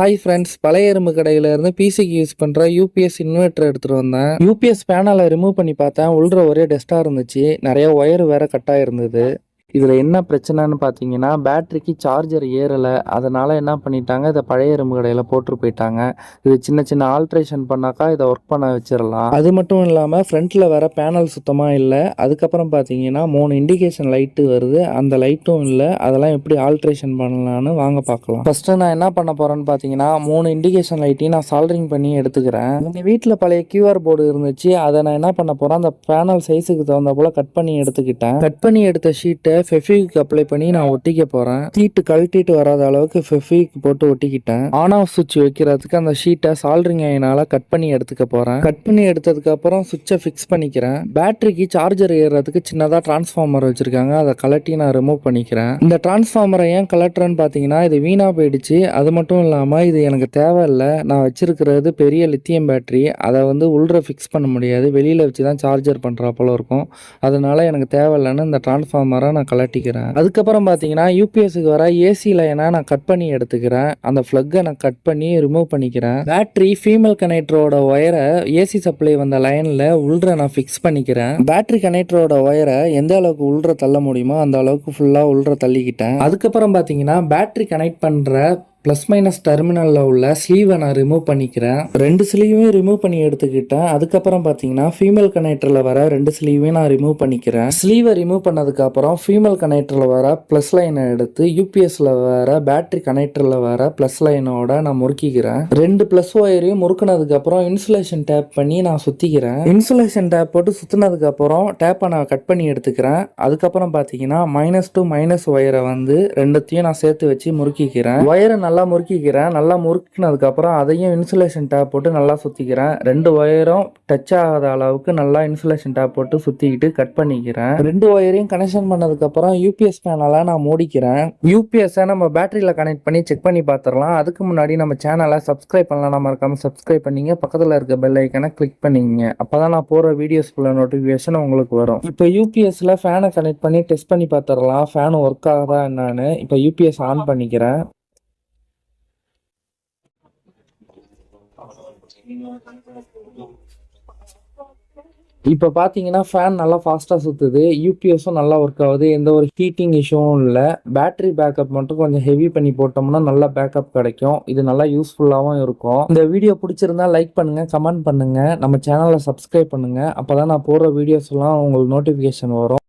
Hi friends பழைய எறும்பு கடையில இருந்து பிசிக்கு யூஸ் பண்ற யூபிஎஸ் இன்வெர்டர் எடுத்துட்டு வந்தேன். யூபிஎஸ் பேனலை ரிமூவ் பண்ணி பார்த்தேன். உள்ள ஒரே டஸ்டா இருந்துச்சு. நிறைய ஒயர் வேற கட்டாக இருந்தது இதில் என்ன பிரச்சனைன்னு பார்த்தீங்கன்னா பேட்டரிக்கு சார்ஜர் ஏறலை. அதனால் என்ன பண்ணிட்டாங்க இதை பழைய எறும்பு கடையில் போட்டு போயிட்டாங்க. இது சின்ன சின்ன ஆல்ட்ரேஷன் பண்ணாக்கா இதை ஒர்க் பண்ண வச்சிடலாம். அது மட்டும் இல்லாமல் ஃப்ரண்ட்டில் வர பேனல் சுத்தமாக இல்லை. அதுக்கப்புறம் பார்த்தீங்கன்னா மூணு இண்டிகேஷன் லைட்டு வருது. அந்த லைட்டும் இல்லை. அதெல்லாம் எப்படி ஆல்ட்ரேஷன் பண்ணலான்னு வாங்க பார்க்கலாம் ஃபஸ்ட்டு நான் என்ன பண்ண போகிறேன்னு பார்த்தீங்கன்னா மூணு இண்டிகேஷன் லைட்டையும் நான் சால்டரிங் பண்ணி எடுத்துக்கிறேன். எங்கள் வீட்டில் பழைய கியூஆர் போர்டு இருந்துச்சு. அதை நான் என்ன பண்ண போகிறேன் அந்த பேனல் சைஸுக்கு தகுந்த போல் கட் பண்ணி எடுத்துக்கிட்டேன். கட் பண்ணி எடுத்த ஷீட்டை ஃபெஃபிக் அப்ளை பண்ணி நான் ஒட்டிக்க போகிறேன் சீட்டு கழட்டிட்டு வராத அளவுக்கு ஃபெஃபிக் போட்டு ஒட்டிக்கிட்டேன். ஆன் ஆஃப் சுவிட்ச் வைக்கிறதுக்கு அந்த ஷீட்டை சால்டரிங் ஐனால கட் பண்ணி எடுத்துக்க போகிறேன் கட் பண்ணி எடுத்ததுக்கு அப்புறம் சுவிட்சை ஃபிக்ஸ் பண்ணிக்கிறேன். பேட்டரிக்கு சார்ஜர் ஏறுறதுக்கு சின்னதாக டிரான்ஸ்ஃபார்மர் வச்சிருக்காங்க. அதை கலட்டி நான் ரிமூவ் பண்ணிக்கிறேன். இந்த டிரான்ஸ்ஃபார்மரை ஏன் கலட்டுறேன்னு பார்த்தீங்கன்னா இது வீணாக போயிடுச்சு. அது மட்டும் இல்லாமல் இது எனக்கு தேவையில்லை. நான் வச்சிருக்கிறது பெரிய லித்தியம் பேட்டரி அதை வந்து உள்ள ஃபிக்ஸ் பண்ண முடியாது. வெளியில் வச்சு தான் சார்ஜர் பண்ணுறா போல இருக்கும். அதனால எனக்கு தேவையில்லைன்னு இந்த டிரான்ஸ்ஃபார்மரை நான் கலட்டிக்கிறேன். அதுக்கப்புறம் பார்த்தீங்கன்னா யூபிஎஸ்க்கு வர ஏசி லைனை நான் கட் பண்ணி எடுத்துக்கிறேன். அந்த ஃப்ளக்கை நான் கட் பண்ணி ரிமூவ் பண்ணிக்கிறேன். பேட்டரி ஃபீமேல் கனெக்டரோட ஒயரை ஏசி சப்ளை வந்த லைனில் உள்ற நான் ஃபிக்ஸ் பண்ணிக்கிறேன். பேட்டரி கனெக்டரோட ஒயரை எந்த அளவுக்கு உள்ற தள்ள முடியுமோ அந்த அளவுக்கு ஃபுல்லாக உள்ற தள்ளிக்கிட்டேன். அதுக்கப்புறம் பார்த்தீங்கன்னா பேட்டரி கனெக்ட் பண்ணுற ப்ளஸ் மைனஸ் டெர்மினலில் உள்ள ஸ்லீவை நான் ரிமூவ் பண்ணிக்கிறேன். ரெண்டு ஸ்லீவையும் ரிமூவ் பண்ணி எடுத்துக்கிட்டேன். அதுக்கப்புறம் பார்த்தீங்கன்னா ஃபீமேல் கனெக்டரில் வர ரெண்டு ஸ்லீவையும் நான் ரிமூவ் பண்ணிக்கிறேன். ஸ்லீவை ரிமூவ் பண்ணதுக்கப்புறம் ஃபீமேல் கனெக்டரில் வர ப்ளஸ் லைனை எடுத்து யூபிஎஸ்ல வர பேட்டரி கனெக்டரில் வர ப்ளஸ் லைனோட நான் முறுக்கிக்கிறேன். ரெண்டு ப்ளஸ் ஒயரையும் முறுக்கினதுக்கப்புறம் இன்சுலேஷன் டேப் பண்ணி நான் சுற்றிக்கிறேன் இன்சுலேஷன் டேப் போட்டு சுற்றினதுக்கப்புறம் டேப்பை நான் கட் பண்ணி எடுத்துக்கிறேன். அதுக்கப்புறம் பார்த்தீங்கன்னா மைனஸ் டூ மைனஸ் ஒயரை வந்து ரெண்டுத்தையும் நான் சேர்த்து வச்சு முறுக்கிக்கிறேன். ஒயரை நல்லா நல்லா முறுக்கிக்கிறேன். நல்லா முறுக்கினதுக்கப்புறம் அதையும் இன்சுலேஷன் டேப் போட்டு நல்லா சுற்றிக்கிறேன் ரெண்டு ஒயரும் டச் ஆகாத அளவுக்கு நல்லா இன்சுலேஷன் டேப் போட்டு சுற்றிக்கிட்டு கட் பண்ணிக்கிறேன். ரெண்டு ஒயரையும் கனெக்ஷன் பண்ணதுக்கப்புறம் யூபிஎஸ் பேனலாக நான் மூடிக்கிறேன். யூபிஎஸ்ஸை நம்ம பேட்டரியில் கனெக்ட் பண்ணி செக் பண்ணி பார்த்துடலாம் அதுக்கு முன்னாடி நம்ம சேனலை சப்ஸ்கிரைப் பண்ணலாம் நம்ம மறக்காமல் சப்ஸ்கிரைப் பண்ணிங்க. பக்கத்தில் இருக்க பெல் ஐக்கனை கிளிக் பண்ணிங்க. அப்போ தான் நான் போகிற வீடியோஸ்குள்ள நோட்டிஃபிகேஷன் உங்களுக்கு வரும். இப்போ யூபிஎஸ்சில் ஃபேனை கனெக்ட் பண்ணி டெஸ்ட் பண்ணி பார்த்துடலாம் ஃபேன் ஒர்க் ஆகுதா என்னன்னு. இப்போ யூபிஎஸ் ஆன் பண்ணிக்கிறேன். இப்போ பார்த்தீங்கன்னா ஃபேன் நல்லா ஃபாஸ்ட்டாக சுற்றுது யூபிஎஸும் நல்லா ஒர்க் ஆகுது. எந்த ஒரு ஹீட்டிங் இஷ்யூவும் இல்லை. பேட்டரி பேக்கப் மட்டும் கொஞ்சம் ஹெவி பண்ணி போட்டோம்னா நல்லா பேக்கப் கிடைக்கும். இது நல்லா யூஸ்ஃபுல்லாகவும் இருக்கும். இந்த வீடியோ பிடிச்சிருந்தா லைக் பண்ணுங்கள் கமெண்ட் பண்ணுங்கள் நம்ம சேனலை சப்ஸ்கிரைப் பண்ணுங்கள் அப்போ தான் நான் போடுற வீடியோஸ்லாம் உங்களுக்கு நோட்டிஃபிகேஷன் வரும்.